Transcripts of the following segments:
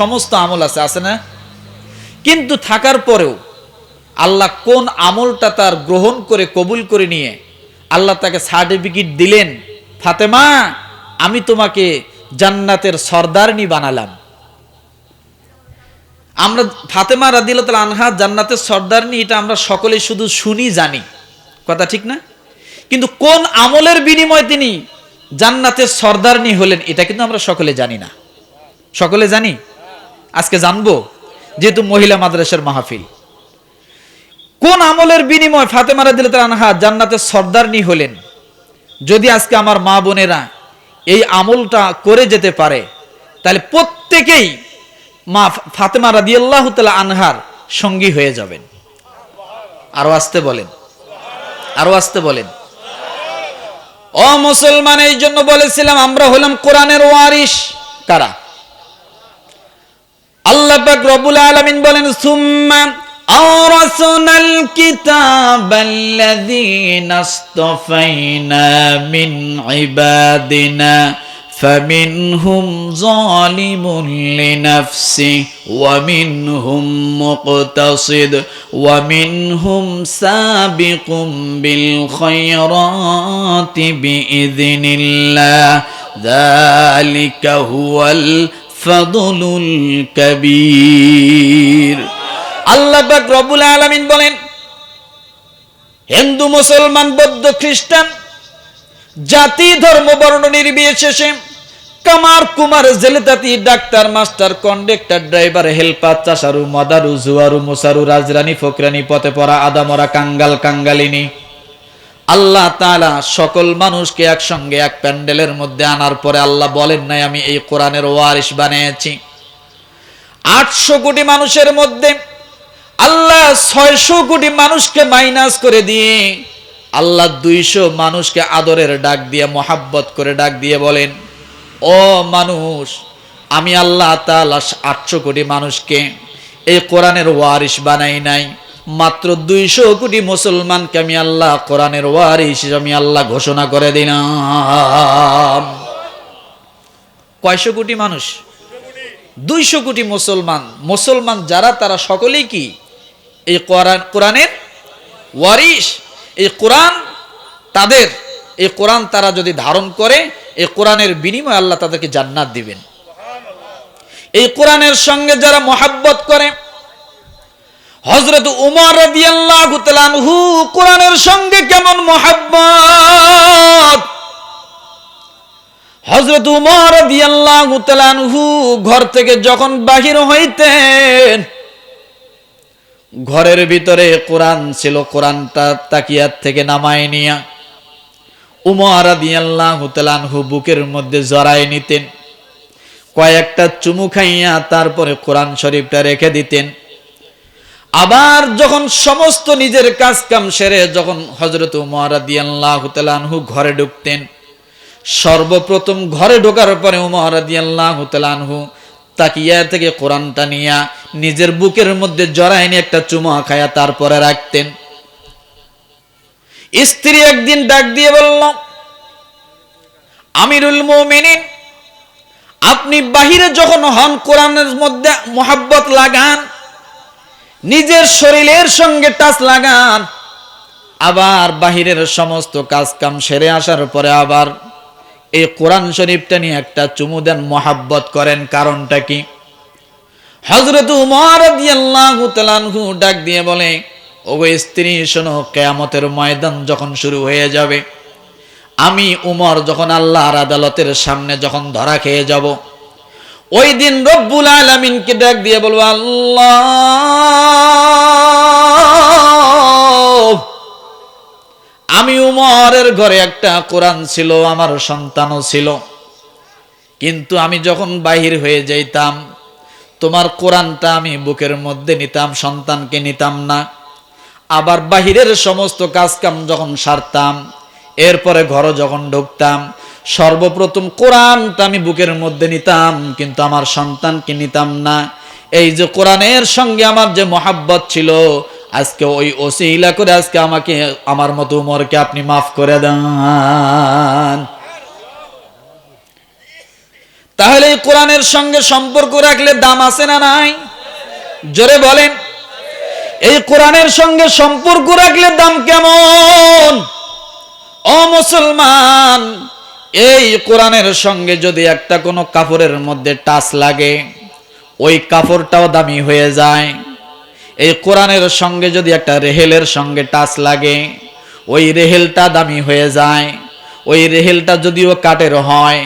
সমস্ত আমল আছে আছে না? কিন্তু থাকার পরেও আল্লাহ কোন আমলটা তার গ্রহণ করে কবুল করে নিয়ে আল্লাহ তাকে সার্টিফিকেট দিলেন, ফাতেমা, আমি তোমাকে জান্নাতের সর্দারনি বানালাম। আমরা ফাতেমা রাদিল্লাহ আনহা জান্নাতের সর্দারনি, এটা আমরা সকলে শুধু শুনি, জানি। কথা ঠিক না? কিন্তু কোন আমলের বিনিময়ে তিনি জান্নাতের সর্দারনি হলেন, এটা কিন্তু আমরা সকলে জানি না। সকলে জানি? আজকে জানব যেহেতু মহিলা মাদ্রাসার মাহফিল। কোন আমলের বিনিময় ফাতেমা রাদিল্লাহ আনহা জান্নাতের সর্দারনি হলেন? যদি আজকে আমার মা বোনেরা এই আমলটা করে যেতে পারে, তাহলে প্রত্যেকেই মা ফাতেমা রাদিয়াল্লাহু তাআলা আনহার সঙ্গী হয়ে যাবেন। আরও আসতে বলেন। আরও আসতে বলেন। ও মুসলমান, এই জন্য বলেছিলাম, আমরা হলাম কোরআনের ওয়ারিস কারা? আল্লাহ পাক রব্বুল আলামিন বলেন সুম্মা أورثنا الكتاب الذين اصطفينا من عبادنا فمنهم ظالم لنفسه ومنهم مقتصد ومنهم سابق بالخيرات بإذن الله ذلك هو কবির। আল্লাহ বলেন, হিন্দু, মুসলমান, বৌদ্ধ, খ্রিস্টান, জাতি, ধর্ম, বর্ণ নির্বিশেষে কামার কুমার, জেলেতাতি, doctor, master, conductor, driver, helper, চাষারু, মদারু, জুয়ারু, মুসারু, রাজরানী, ফকরানি, পথে পড়া, আদামরা, কাঙ্গাল, কাঙ্গালিনী। আল্লাহ তালা সকল মানুষকে একসঙ্গে এক প্যান্ডেলের মধ্যে আনার পরে আল্লাহ বলেন, নাই, আমি এই কোরআনের ওয়ারিস বানিয়েছি। আটশো কোটি মানুষের মধ্যে আল্লাহ ছয়শো কোটি মানুষকে মাইনাস করে দিয়ে আল্লাহ দুইশো মানুষকে আদরের ডাক দিয়ে, মোহাব্বত করে ডাক দিয়ে বলেন, ও মানুষ, আমি আল্লাহ তালা আটশো কোটি মানুষকে এই কোরআনের ওয়ারিস বানাই নাই। মাত্র দুইশো কোটি মুসলমানকে আমি আল্লাহ কোরআনের ওয়ারিস আমি আল্লাহ ঘোষণা করে দিলাম। কয়শো কোটি মানুষ? দুইশো কোটি মুসলমান। মুসলমান যারা, তারা সকলেই কি? এই কোরআন, কোরআনের ওয়ারিস এই কোরআন তাদের, এই কোরআন তারা যদি ধারণ করে, এই কোরআনের বিনিময়ে আল্লাহ তাদেরকে জান্নাত দিবেন। এই কোরআনের সঙ্গে যারা মোহাব্বত করে হজরত উমর রাদিয়াল্লাহু তাআলা আনহু কোরআনের সঙ্গে কেমন মোহাব্বত? হজরত উমর রাদিয়াল্লাহু তাআলা আনহু ঘর থেকে যখন বাহির হইতেন, ঘরের ভিতরে কোরআন ছিল, কোরআনটা তাকিয়ার থেকে নামায় নিয়া। উমর রাদিয়াল্লাহু তাআলা আনহু বুকের মধ্যে জড়ায় নিতেন, কয়েকটা চুমু খাইয়া তারপরে কোরআন শরীফটা রেখে দিতেন। আবার যখন সমস্ত নিজের কাজ কাম সেরে যখন হজরত উমর রাদিয়াল্লাহু ঘরে ঢুকতেন, সর্বপ্রথম ঘরে ঢোকার পরে উমর রাদিয়াল্লাহু তাকিয়া থেকে কোরআনটা নিয়া নিজের বুকের মধ্যে জড়ায় নিয়ে একটা চুমা খায়া তারপরে রাখতেন। স্ত্রী একদিন ডাক দিয়ে বলল, আমিরুল মুমিনিন, আপনি বাহিরে যখন হন কোরআনের মধ্যে মোহাব্বত লাগান নিজের শরীরের সঙ্গে টাচ লাগান। আবার বাহিরের সমস্ত কাজ কাম সেরে আসার পরে আবার এই কোরআন শরীফটা নিয়ে একটা চুমু দেন, মোহাব্বত করেন। কারণটা কি? হজরত উমর ডাক দিয়ে বলে, ওগো স্ত্রী, শোনো, কেয়ামতের ময়দান যখন শুরু হয়ে যাবে, আমি উমর যখন আল্লাহর আদালতের সামনে যখন ধরা খেয়ে যাব ওই দিন রব্বুল আলামিনকে ডাক দিয়ে বলব, আল্লাহ, আমি উমরের ঘরে একটা কোরআন ছিল, আমার সন্তানও ছিল। কিন্তু আমি যখন বাহির হয়ে যাইতাম, তোমার কোরআনটা আমি বুকের মধ্যে নিতাম, সন্তানকে নিতাম না। আবার বাহিরের সমস্ত কাজকাম যখন সারতাম এরপরে ঘরে যখন ঢুকতাম, সর্বপ্রথম কোরআনটা আমি বুকের মধ্যে নিতাম, কিন্তু আমার সন্তানকে নিতাম না। এই যে কোরআনের সঙ্গে আমার যে মহাব্বত ছিল, আজকে ওই ওসিলা করে আজকে আমাকে, আমার মতো উমরকে আপনি মাফ করে দেন। তাহলে এই কোরআনের সঙ্গে সম্পর্ক রাখলে দাম আছে না নাই? জোরে বলেন। এই কোরআনের সঙ্গে সম্পর্ক রাখলে দাম কেমন? ও মুসলমান, এই কোরআনের সঙ্গে যদি একটা কোনো কাপড়ের মধ্যে টাচ লাগে, ওই কাপড়টাও দামি হয়ে যায়। এই কোরআনের সঙ্গে যদি একটা রেহেলের সঙ্গে টাচ লাগে, ওই রেহেলটা দামি হয়ে যায়। ওই রেহেলটা যদিও কাঠের হয়,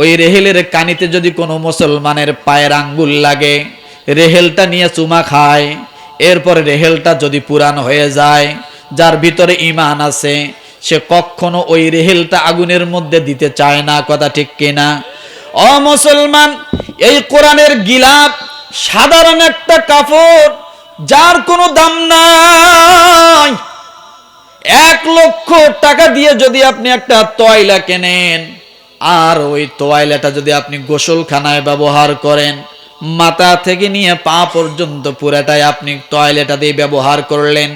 ওই রেহেলের কানিতে যদি কোনো মুসলমানের পায়ের আঙ্গুল লাগে, রেহেলটা নিয়ে চুমা খায়। এরপরে রেহেলটা যদি পুরান হয়ে যায়, যার ভিতরে ইমান আছে সে কখনো ওই রেহেলটা আগুনের মধ্যে দিতে চায় না, কথা ঠিক কিনা? অ মুসলমান, এই কোরআনের গিলাপ সাধারণ একটা কাপড়, যার কোনো দাম নাই। এক লক্ষ টাকা দিয়ে যদি আপনি একটা তয়লা কেনেন, আর ওই তোয়াইলাটা যদি আপনি গোসলখানায় ব্যবহার করেন, মাথা থেকে নিয়ে পা পর্যন্ত পুরাটাই আপনি টয়লেটা দিয়ে ব্যবহার করলেন,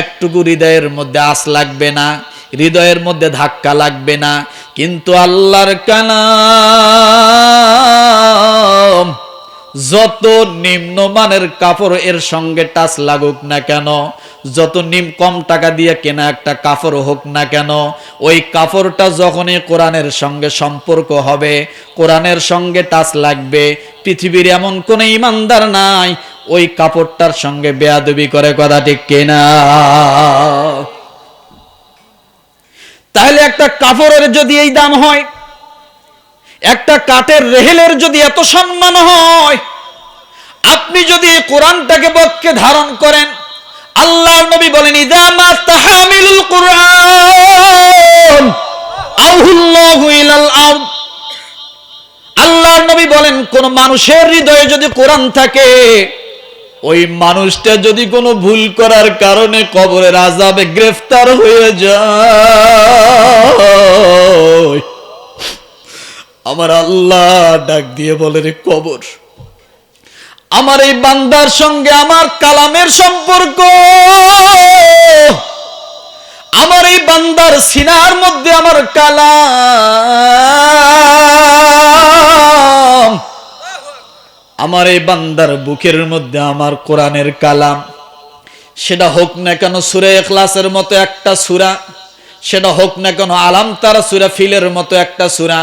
একটুকু হৃদয়ের মধ্যে আস লাগবে না। হৃদয়ের মধ্যে ধাক্কা লাগবে না। কিন্তু আল্লাহর কালাম যত নিম্নমানের কাপড় এর সঙ্গে টাচ লাগুক না কেন, যত নিম কম টাকা দিয়ে কেনা একটা কাপড় হোক না কেন, ওই কাপড়টা যখনই কোরআনের সঙ্গে সম্পর্ক হবে, কোরআনের সঙ্গে টাচ লাগবে, পৃথিবীর এমন কোন ইমানদার নাই, ওই কাপড়টার সঙ্গে বেয়াদবি করে কথা ঠিক কিনা? তাহলে একটা কাপড়ের যদি এই দাম হয়, একটা কাঠের রেহেলের যদি এত সম্মান হয়, আপনি যদি এই কোরআনটাকে বক্ষে ধারণ করেন, আল্লাহর নবী বলেন আল্লাহর নবী বলেন, কোন মানুষের হৃদয়ে যদি কোরআন থাকে ওই মানুষটা যদি কোনো ভুল করার কারণে কবরের আজাবে গ্রেফতার হয়ে যায়। আমার আল্লাহ ডাক দিয়ে বলে, রে কবর, আমার এই বান্দার সঙ্গে আমার কালামের সম্পর্ক। আমার এই বান্দার সিনার মধ্যে আমার কালাম। আমার এই বান্দার বুকের মধ্যে আমার কোরআনের কালাম। সেটা হোক না কেন সুরে এখলাসের মতো একটা সুরা, সেটা হোক না কেন আলাম তারা সুরা, ফিলের মতো একটা সুরা,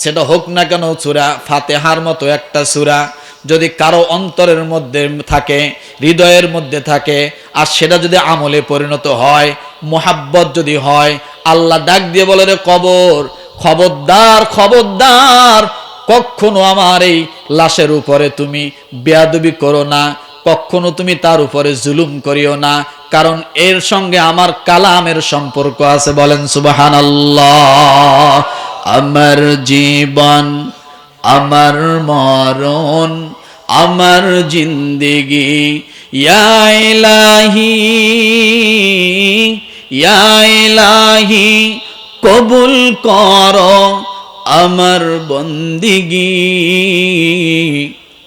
সেটা হোক না কেন সুরা ফাতেহার মতো একটা সুরা। যদি কারও অন্তরের মধ্যে থাকে, হৃদয়ের মধ্যে থাকে, আর সেটা যদি আমলে পরিণত হয়, মোহাব্বত যদি হয়, আল্লাহ ডাক দিয়ে বলে রে কবর, খবরদার খবরদার কখনো আমার এই লাশের উপরে তুমি বেয়াদবি করো না, কখনো তুমি তার উপরে জুলুম করিও না, কারণ এর সঙ্গে আমার কালামের সম্পর্ক আছে, বলেন সুবাহান আমার জীবন, আমার মরণ, আমার জিন্দেগি ইয়াইলাহি ইয়াইলাহি কবুল কর। আমার বন্দিগি,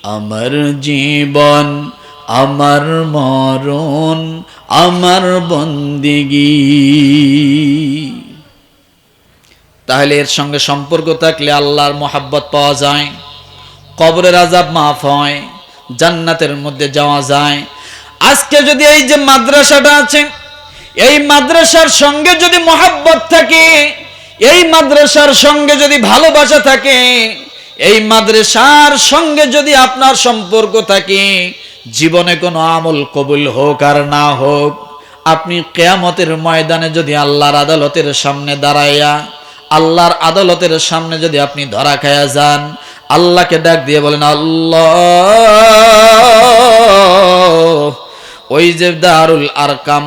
আমার জীবন, আমার মরণ, আমার বন্দিগি। তাহলে এর সঙ্গে সম্পর্ক থাকলে আল্লাহর মোহাব্বত পাওয়া যায়, কবরের আজাব মাফ হয়, জান্নাতের মধ্যে যাওয়া যায়। আজকে যদি এই যে মাদ্রাসাটা আছে, এই মাদ্রাসার সঙ্গে যদি মোহাব্বত থাকে এই মাদ্রাসার সঙ্গে যদি ভালোবাসা থাকে, এই মাদ্রাসার সঙ্গে যদি আপনার সম্পর্ক থাকে, জীবনে কোনো আমল কবুল হোক আর না হোক, আপনি কেয়ামতের ময়দানে যদি আল্লাহর আদালতের সামনে দাঁড়াইয়া, আল্লাহর আদালতের সামনে যদি আপনি ধরা খায়া যান, আল্লাহকে ডাক দিয়ে বলেন, আল্লাহ, ওই যে দারুল আরকাম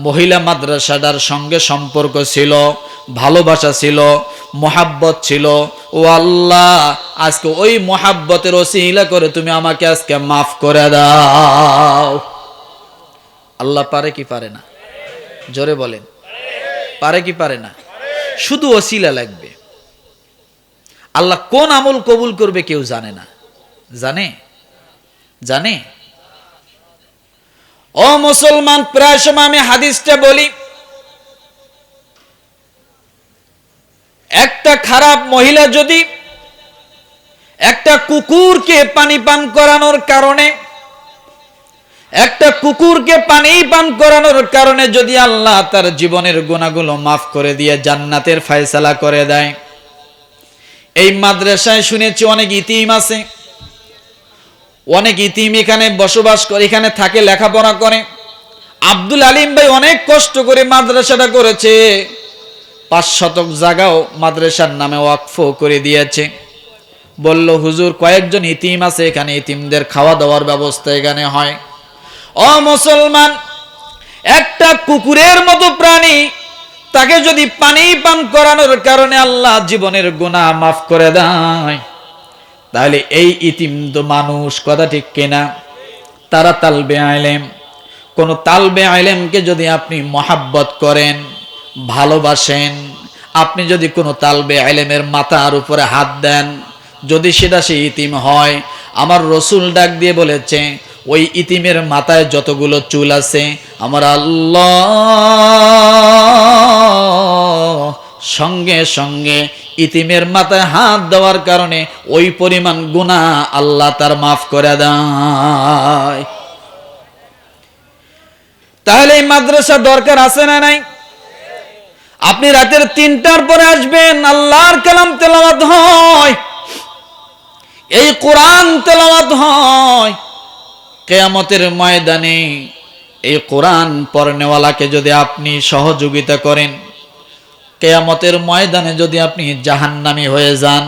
মহিলা মাদ্রাসাটার সঙ্গে সম্পর্ক ছিল, ভালোবাসা ছিল, মোহাব্বত ছিল। ও আল্লাহ, আজকে ওই মোহাব্বতের ওসিলা করে তুমি আমাকে আজকে মাফ করে দাও। আল্লাহ পারে কি পারে না? জোরে বলেন। পারে কি পারে না? শুধু ওসিলা লাগবে। আল্লাহ কোন আমল কবুল করবে কেউ জানে না। জানে? জানে? ও মুসলমান, প্রায় সময় আমি হাদিসটা বলি। একটা খারাপ মহিলা যদি একটা কুকুরকে পানি পান করানোর কারণে, একটা কুকুরকে পানি পান করানোর কারণে যদি আল্লাহ তার জীবনের গুণাগুলো মাফ করে দিয়ে জান্নাতের ফায়সালা করে দেয়। এই মাদ্রাসায় শুনেছি অনেক ইতিম আছে। অনেক ইতিম এখানে বসবাস করে, এখানে থাকে, লেখাপড়া করে। আব্দুল আলিম ভাই অনেক কষ্ট করে মাদ্রাসাটা করেছে। পাঁচ শতক জায়গাও মাদ্রাসার নামে ওয়াকফ করে দিয়েছে। বলল, হুজুর, কয়েকজন ইতিম আছে, এখানে ইতিমদের খাওয়া দাওয়ার ব্যবস্থা এখানে হয়। ও মুসলমান, একটা কুকুরের মতো প্রাণী, তাকে যদি পানি পান করানোর কারণে আল্লাহ জীবনের গুণা মাফ করে দেয়। তাহলে এই ইতিম তো মানুষ, কথা ঠিক কিনা? তারা তালবে আইলেম কোন তালবে আইলেমকে যদি আপনি মহাব্বত করেন, ভালোবাসেন, আপনি যদি কোনো তালবে আইলেমের মাথার উপরে হাত দেন, যদি সেটা সে ইতিম হয়, আমার রসুল ডাক দিয়ে বলেছে, ওই ইতিমের মাথায় যতগুলো চুল আছে, আমার আল্লাহ সঙ্গে সঙ্গে ইতিমের মাথায় হাত দেওয়ার কারণে ওই পরিমাণ গুণা আল্লাহ তার মাফ করে দেয়। তাহলে এই মাদ্রাসা দরকার আছে না নাই? আপনি রাতের তিনটার পরে আসবেন, আল্লাহর কালাম তেলাওয়াত হয়। এই কোরআন তেলাওয়াত হয়। কেয়ামতের ময়দানে এই কোরআন পড়নেওয়ালাকে যদি আপনি সহযোগিতা করেন কেয়ামতের ময়দানে যদি আপনি জাহান্নামি হয়ে যান,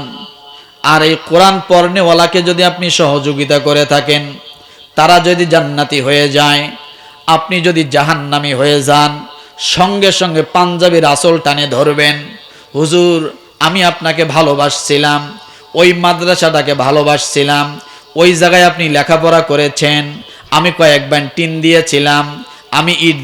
আর এই কোরআন পড়নেওয়ালাকে যদি আপনি সহযোগিতা করে থাকেন, তারা যদি জান্নাতি হয়ে যায়, আপনি যদি জাহান্নামি হয়ে যান, সঙ্গে সঙ্গে পাঞ্জাবির আসল টানে ধরবেন, হুজুর, আমি আপনাকে ভালোবাসছিলাম, ওই মাদ্রাসাটাকে ভালোবাসছিলাম, ওই জায়গায় আপনি লেখাপড়া করেছেন, আমি কয়েকবার টিন দিয়েছিলাম, আমি ইট